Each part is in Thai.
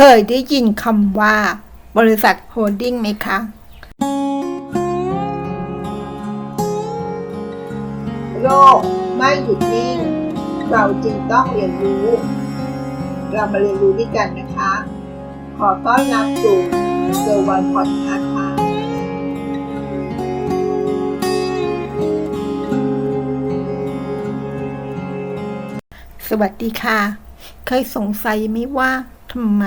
เคยได้ยินคำว่า บริษัทโฮลดิ้งไหมคะโลกไม่หยุดนิ่ง เราจึงต้องเรียนรู้ เรามาเรียนรู้ด้วยกันนะคะ ขอต้อนรับสู่เซอร์วันพอดคาส์ค่ะสวัสดีค่ะ เคยสงสัยไหมว่า ทำไม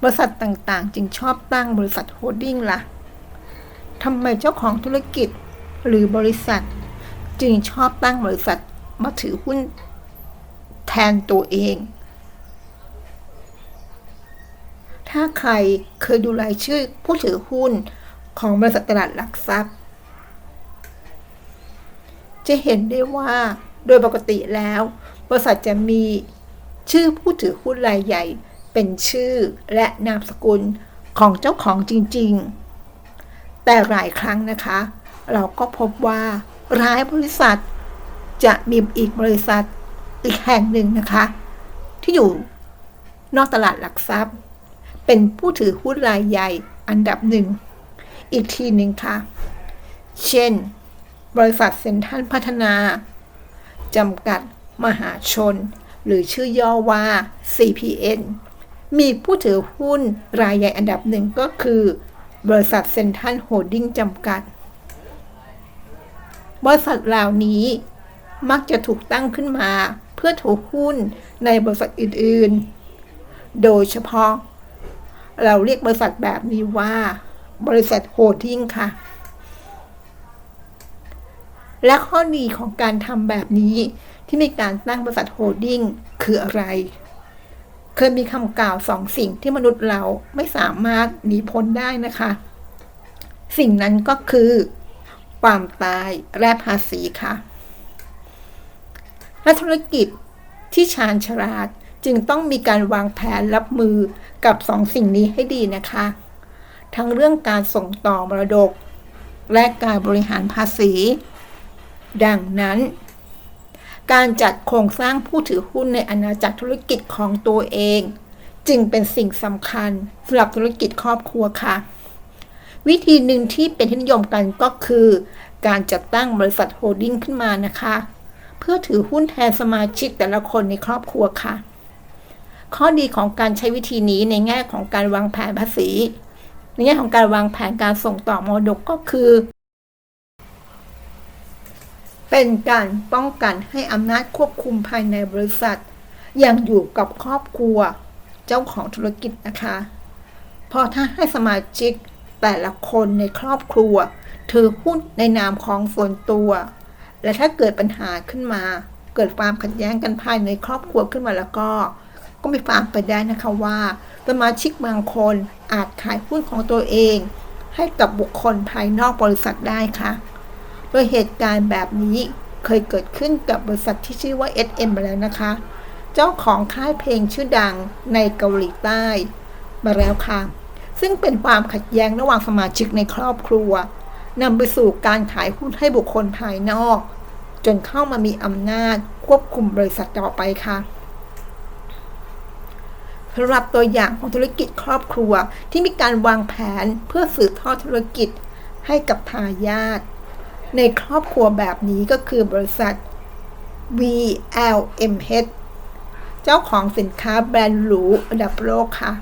บริษัทต่างๆ จึงชอบตั้งบริษัทโฮลดิ้งล่ะทำไมเจ้าของธุรกิจหรือบริษัท จึงชอบตั้งบริษัทมาถือหุ้นแทนตัวเอง ถ้าใครเคยดูรายชื่อผู้ถือหุ้นของบริษัทตลาดหลักทรัพย์ จะเห็นได้ว่าโดยปกติแล้ว บริษัทจะมี ชื่อผู้ถือหุ้นรายใหญ่ เป็นชื่อและนามสกุลของเจ้าของจริงๆ แต่หลายครั้งนะคะ เราก็พบว่า ร้ายบริษัท จะมีอีกบริษัทอีกแห่งหนึ่งนะคะ ที่อยู่นอกตลาดหลักทรัพย์ เป็นผู้ถือหุ้นรายใหญ่อันดับหนึ่ง อีกทีหนึ่งค่ะ เช่น บริษัทเซ็นทรัลพัฒนาจำกัดมหาชน หรือชื่อย่อว่า CPN มีผู้ถือหุ้นรายใหญ่อันดับหนึ่งก็คือ บริษัทเซนทรัลโฮลดิ้งจำกัด บริษัทเหล่านี้มักจะถูกตั้งขึ้นมาเพื่อถือหุ้นในบริษัทอื่นๆ โดยเฉพาะ เราเรียกบริษัทแบบนี้ว่า บริษัทโฮลดิ้งค่ะ และข้อดีของการทำแบบนี้ ที่มีการตั้งบริษัทโฮลดิ้งคืออะไร เคยมีคำกล่าวสองสิ่งที่มนุษย์เราไม่สามารถหนีพ้นได้นะคะ สิ่งนั้นก็คือ ความตายและภาษีค่ะ และธุรกิจที่ชาญฉลาดจึงต้องมีการวางแผนรับมือกับสองสิ่งนี้ให้ดีนะคะ ทั้งเรื่องการส่งต่อมรดก และการบริหารภาษี ดังนั้น การจัดโครงสร้างผู้ถือหุ้นในอาณาจักรธุรกิจของตัวเอง จึงเป็นสิ่งสำคัญสำหรับธุรกิจครอบครัวค่ะ วิธีหนึ่งที่เป็นที่นิยมกันก็คือ การจัดตั้งบริษัทโฮลดิ้งขึ้นมานะคะ เพื่อถือหุ้นแทนสมาชิกแต่ละคนในครอบครัวค่ะ ข้อดีของการใช้วิธีนี้ในแง่ของการวางแผนภาษี ในแง่ของการวางแผนการส่งต่อมรดกก็คือ เป็นการป้องกันให้อำนาจควบคุมภายในบริษัท ยังอยู่กับครอบครัว เจ้าของธุรกิจนะคะพราะถ้าให้สมาชิกแต่ละคนในครอบครัว ถือหุ้นในนามของส่วนตัว และถ้าเกิดปัญหาขึ้นมา เกิดความขัดแย้งกันภายในครอบครัวขึ้นมาแล้วก็ ก็มีความไปนได้นะคะว่า สมาชิกบางคนอาจขายหุ้นของตัวเอง ให้กับบุคคลภายนอกบริษัทได้ค่ะ โดยเหตุการณ์แบบนี้เคยเกิดขึ้นกับบริษัทที่ชื่อว่า SM มาแล้วนะคะ เจ้าของค่ายเพลงชื่อดังในเกาหลีใต้ มาแล้วค่ะ ซึ่งเป็นความขัดแย้งระหว่างสมาชิกในครอบครัวนำไปสู่การขายหุ้นให้บุคคลภายนอก จนเข้ามามีอำนาจควบคุมบริษัทต่อไปค่ะสำหรับตัวอย่างของธุรกิจครอบครัวที่มีการวางแผนเพื่อสืบทอดธุรกิจให้กับทายาท ในครอบครัวแบบนี้ก็คือบริษัท VLMH เจ้าของสินค้าแบรนด์หรูระดับโลกค่ะ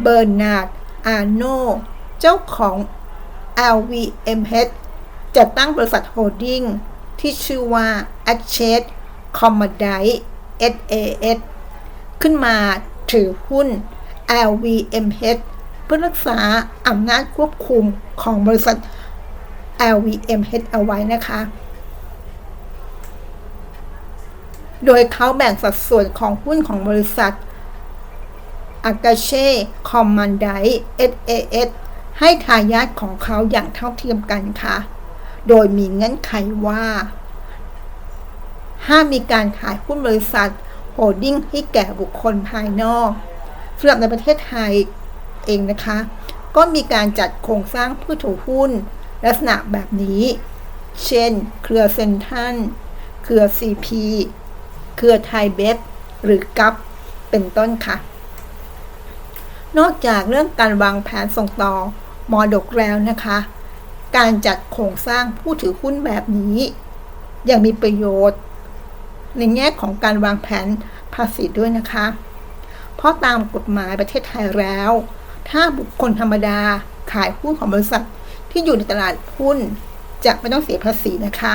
เบอร์นาร์ด อาโน เจ้าของ LVMH จะตั้งบริษัทโฮลดิ้งที่ชื่อว่า a c h e t c o m m o d i t e SAS ขึ้นมาถือหุ้น LVMH เพื่อรักษาอำนาจควบคุมของบริษัท LVMH เอาไว้นะคะ โดยเขาแบ่งสัดส่วนของหุ้นของบริษัท a g a c h e c o m m a n d i SAS ให้ทายาทของเขาอย่างเท่าเทียมกันค่ะ โดยมีเงื่อนไขว่า ห้ามมีการขายหุ้นบริษัทโฮลดิ้งให้แก่บุคคลภายนอกสำหรับในประเทศไทยเองนะคะ ก็มีการจัดโครงสร้างผู้ถือหุ้น ลักษณะแบบนี้ เช่น เครือเซนทันเครือ CP เครือไทยเบฟหรือกัปเป็นต้นค่ะ นอกจากเรื่องการวางแผนส่งต่อมรดกแล้วนะคะ การจัดโครงสร้างผู้ถือหุ้นแบบนี้ยังมีประโยชน์ ในแง่ของการวางแผนภาษีด้วยนะคะ เพราะตามกฎหมายประเทศไทยแล้ว ถ้าบุคคลธรรมดาขายหุ้นของบริษัท ที่อยู่ในตลาดหุ้นจะไม่ต้องเสียภาษีนะคะ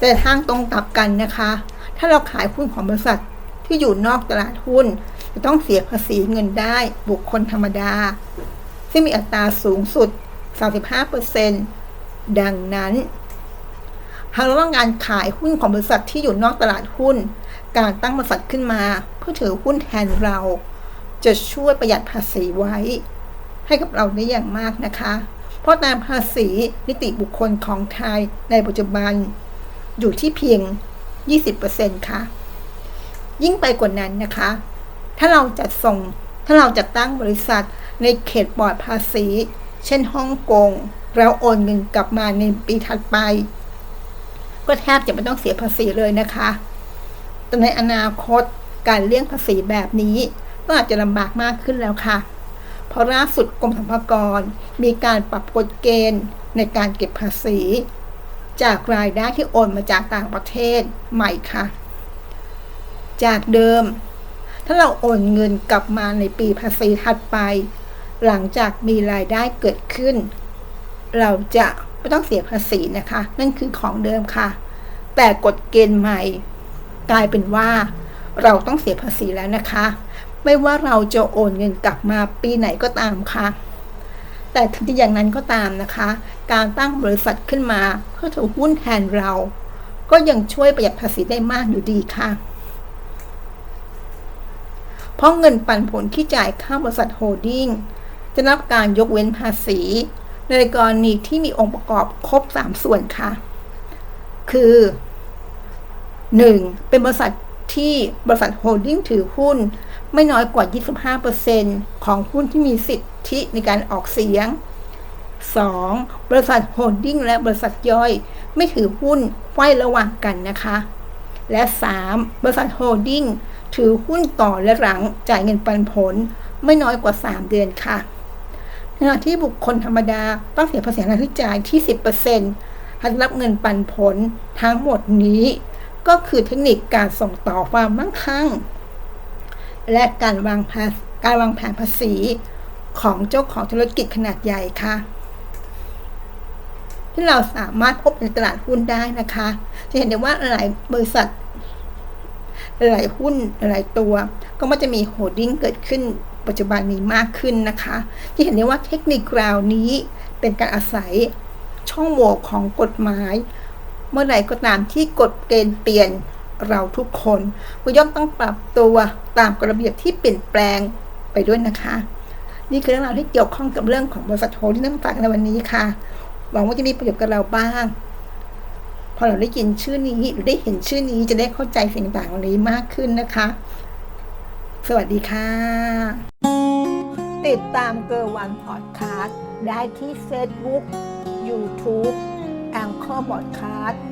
แต่ทางตรงกลับกันนะคะ ถ้าเราขายหุ้นของบริษัทที่อยู่นอกตลาดหุ้น จะต้องเสียภาษีเงินได้บุคคลธรรมดา ซึ่งมีอัตราสูงสุด 35%ดังนั้น หากเราต้องการขายหุ้นของบริษัทที่อยู่นอกตลาดหุ้น การตั้งบริษัทขึ้นมา เพื่อถือหุ้นแทนเรา จะช่วยประหยัดภาษีไว้ ให้กับเราได้อย่างมากนะคะ เพราะตามภาษีนิติบุคคลของไทยในปัจจุบันอยู่ที่เพียง 20%ค่ะ ยิ่งไปกว่านั้นนะคะ ถ้าเราจัดส่ง ถ้าเราจัดตั้งบริษัทในเขตปลอดภาษี เช่นฮ่องกง แล้วโอนเงินกลับมาในปีถัดไป ก็แทบจะไม่ต้องเสียภาษีเลยนะคะแต่ในอนาคตการเลี่ยงภาษีแบบนี้ก็อาจจะลำบากมากขึ้นแล้วค่ะ เพราะล่าสุดกรมสรรพากร มีการปรับกฎเกณฑ์ในการเก็บภาษี จากรายได้ที่โอนมาจากต่างประเทศใหม่ค่ะ จากเดิม ถ้าเราโอนเงินกลับมาในปีภาษีถัดไป หลังจากมีรายได้เกิดขึ้น เราจะไม่ต้องเสียภาษีนะคะ นั่นคือของเดิมค่ะ แต่กฎเกณฑ์ใหม่ กลายเป็นว่าเราต้องเสียภาษีแล้วนะคะ ไม่ว่าเราจะโอนเงินกลับมาปีไหนก็ตามค่ะ แต่ถึงจะอย่างนั้นก็ตามนะคะ การตั้งบริษัทขึ้นมาเพื่อถือหุ้นแทนเรา ก็ยังช่วยประหยัดภาษีได้มากอยู่ดีค่ะ เพราะเงินปันผลที่จ่ายค่าบริษัทโฮลดิ้งจะรับการยกเว้นภาษี ในกรณีที่มีองค์ประกอบครบ 3 ส่วนค่ะ คือ 1. เป็นบริษัทที่บริษัทโฮลดิ้งถือหุ้น ไม่น้อยกว่า 25%ของหุ้นที่มีสิทธิในการออกเสียง 2. บริษัทโฮลดิ้งและบริษัทย่อย ไม่ถือหุ้นไว้ระหว่างกันนะคะ และ 3. บริษัทโฮลดิ้งถือหุ้นต่อและหลังจ่ายเงินปันผล ไม่น้อยกว่า 3 เดือนค่ะขณะที่บุคคลธรรมดาต้องเสียภาษีรายจ่ายที่ 10%หากรับเงินปันผลทั้งหมดนี้ ก็คือเทคนิคการส่งต่อความมั่งคั่ง และการวางแผนการวางแผนภาษีของเจ้าของธุรกิจขนาดใหญ่ค่ะ ที่เราสามารถพบในตลาดหุ้นได้นะคะ จะเห็นได้ว่าหลายบริษัทหลายหุ้นหลายตัว ก็มันจะมีโฮดดิ้งเกิดขึ้นปัจจุบันนี้มากขึ้นนะคะ ที่เห็นได้ว่าเทคนิคราวนี้เป็นการอาศัยช่องโหว่ของกฎหมาย เมื่อไหร่ก็ตามที่กฎเกณฑ์เปลี่ยน เราทุกคนก็ย่อมต้องปรับตัวตามกฎระเบียบที่เปลี่ยนแปลงไปด้วยนะคะ นี่คือเรื่องราวที่เกี่ยวข้องกับเรื่องของบริษัทโฮที่นำมาฝากในวันนี้ค่ะ หวังว่าจะมีประโยชน์กับเราบ้าง พอเราได้ยินชื่อนี้หรือได้เห็นชื่อนี้จะได้เข้าใจสิ่งต่างๆเหล่านี้มากขึ้นนะคะ สวัสดีค่ะ ติดตามเกอร์วันพอดคาสต์ได้ที่ Facebook YouTube แองเกอร์บอดคาสต์